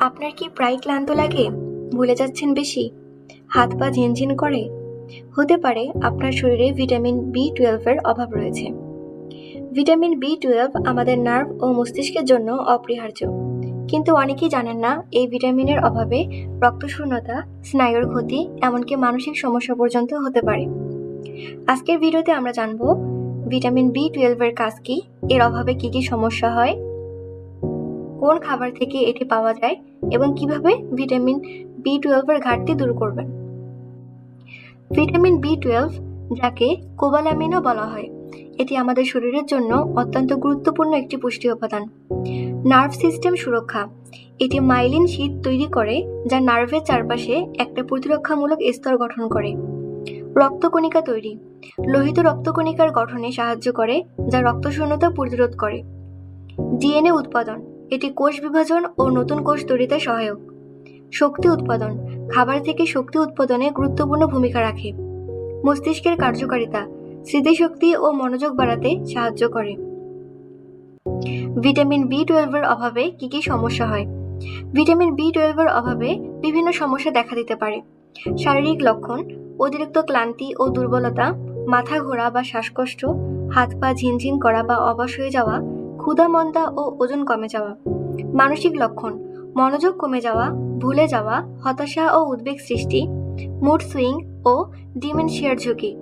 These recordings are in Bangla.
আপনার কি প্রায় ক্লান্ত লাগে? ভুলে যাচ্ছেন বেশি। হাত পা ঝিনঝিন করে। হতে পারে আপনার শরীরে ভিটামিন বি টুয়েলভের অভাব রয়েছে। ভিটামিন বি টুয়েলভ আমাদের নার্ভ ও মস্তিষ্কের জন্য অপরিহার্য। কিন্তু অনেকেই জানেন না, এই ভিটামিনের অভাবে রক্তশূন্যতা, স্নায়ুর ক্ষতি, এমনকি মানসিক সমস্যা পর্যন্ত হতে পারে। আজকের ভিডিওতে আমরা জানব, ভিটামিন বি টুয়েলভের কাজ কি? এর অভাবে কি কি সমস্যা হয়? কোন খাবার থেকে এটি পাওয়া যায় এবং কীভাবে ভিটামিন বি টুয়েলভের ঘাটতি দূর করবেন? ভিটামিন বি টুয়েলভ যাকে কোবালামিনও বলা হয়। এটি আমাদের শরীরের জন্য অত্যন্ত গুরুত্বপূর্ণ একটি পুষ্টি উপাদান। নার্ভ সিস্টেম সুরক্ষা। এটি মাইলিন শীত তৈরি করে যা নার্ভের চারপাশে একটা প্রতিরক্ষামূলক স্তর গঠন করে। রক্তকণিকা তৈরি। লোহিত রক্তকণিকার গঠনে সাহায্য করে যা রক্তশূন্যতা প্রতিরোধ করে। ডিএনএ উৎপাদন। এটি কোষ বিভাজন ও নতুন কোষ তৈরিতে সহায়ক। শক্তি উৎপাদন। খাবার থেকে শক্তি উৎপাদনে গুরুত্বপূর্ণ ভূমিকা রাখে। মস্তিষ্কের কার্যকারিতা। স্মৃতিশক্তি ও মনোযোগ বাড়াতে সাহায্য করে। ভিটামিন বি টুয়েলভের অভাবে কি কি সমস্যা হয়? ভিটামিন বি টুয়েলভের অভাবে বিভিন্ন সমস্যা দেখা দিতে পারে। শারীরিক লক্ষণ, অতিরিক্ত ক্লান্তি ও দুর্বলতা, মাথা ঘোরা বা শ্বাসকষ্ট, হাত পা ঝিনঝিন করা বা অবশ হয়ে যাওয়া ক্ষুধা মন্দা ও ওজন কমে যাওয়া, মানসিক লক্ষণ, মনোযোগ কমে যাওয়া, ভুলে যাওয়া, হতাশা ও উদ্বেগ সৃষ্টি মুড সুইং ও ডিমেনশিয়ার ঝুঁকি।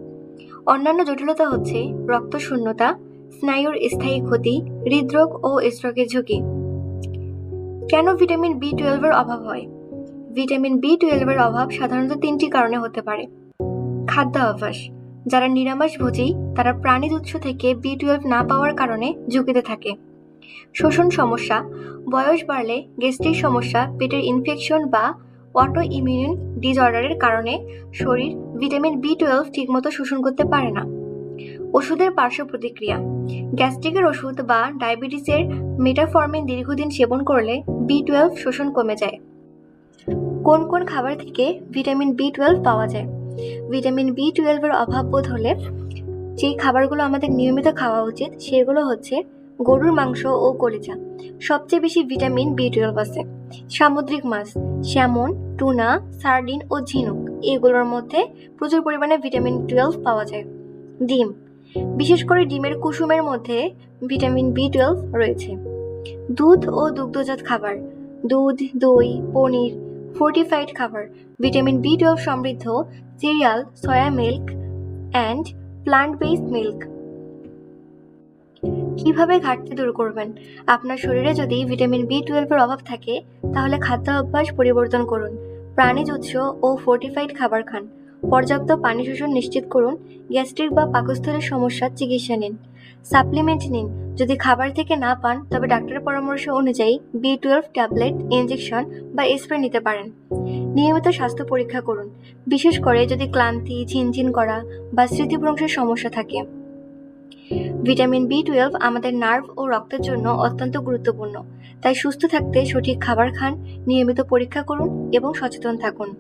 অন্যান্য জটিলতা হচ্ছে রক্তশূন্যতা, স্নায়ুর স্থায়ী ক্ষতি, হৃদরোগ ও স্ট্রোকের ঝুঁকি। কেন ভিটামিন বি টুয়েলভের অভাব হয়? ভিটামিন বি টুয়েলভের অভাব সাধারণত তিনটি কারণে হতে পারে। খাদ্য যারা নিরামিষভোজী তারা প্রাণীজ উৎস থেকে বি টুয়েলভ না পাওয়ার কারণে ঝুঁকিতে থাকে। শোষণ সমস্যা, বয়স বাড়লে গ্যাস্ট্রিক সমস্যা, পেটের ইনফেকশন বা অটো ইমিউন ডিসঅর্ডারের কারণে শরীর ভিটামিন বি টুয়েলভ ঠিকমতো শোষণ করতে পারে না। ওষুধের পার্শ্ব প্রতিক্রিয়া গ্যাস্ট্রিকের ওষুধ বা ডায়াবেটিসের মেটাফর্মিন দীর্ঘদিন সেবন করলে বি টুয়েলভ শোষণ কমে যায়। কোন কোন খাবার থেকে ভিটামিন বি টুয়েলভ পাওয়া যায়? ভিটামিন বি টুয়েলভের অভাব বোধ হলে যেই খাবারগুলো আমাদের নিয়মিত খাওয়া উচিত, সেগুলো হচ্ছে গরুর মাংস ও কলিজা। সবচেয়ে বেশি ভিটামিন বি টুয়েলভ আছে। সামুদ্রিক মাছ, স্যামন, টুনা, সার্ডিন ও ঝিনুক, এগুলোর মধ্যে প্রচুর পরিমাণে ভিটামিন টুয়েলভ পাওয়া যায়। ডিম, বিশেষ করে ডিমের কুসুমের মধ্যে ভিটামিন বি টুয়েলভ রয়েছে। দুধ ও দুগ্ধজাত খাবার, দুধ, দই, পনির ফোর্টিফাইড খাবার ভিটামিন বি টুয়েলভ সমৃদ্ধ cereal soya milk and plant based milk কীভাবে ঘাটতি দূর করবেন? আপনার শরীরে যদি ভিটামিন বি টুয়েলভের অভাব থাকে, তাহলে খাদ্য অভ্যাস পরিবর্তন করুন, প্রাণীজ উৎস ও ফোর্টিফাইড খাবার খান। পর্যাপ্ত পানি শোষণ নিশ্চিত করুন, গ্যাস্ট্রিক বা পাকস্থলের সমস্যার চিকিৎসা নিন। সাপ্লিমেন্ট নিন। যদি খাবার থেকে না পান, তবে ডাক্তারের পরামর্শ অনুযায়ী বি টুয়েলভ ট্যাবলেট ইঞ্জেকশন বা স্প্রে নিতে পারেন। নিয়মিত স্বাস্থ্য পরীক্ষা করুন। বিশেষ করে যদি ক্লান্তি, ঝিনঝিন করা বা স্মৃতিভ্রংশের সমস্যা থাকে। ভিটামিন বি টুয়েলভ আমাদের নার্ভ ও রক্তের জন্য অত্যন্ত গুরুত্বপূর্ণ। তাই সুস্থ থাকতে সঠিক খাবার খান, নিয়মিত পরীক্ষা করুন এবং সচেতন থাকুন।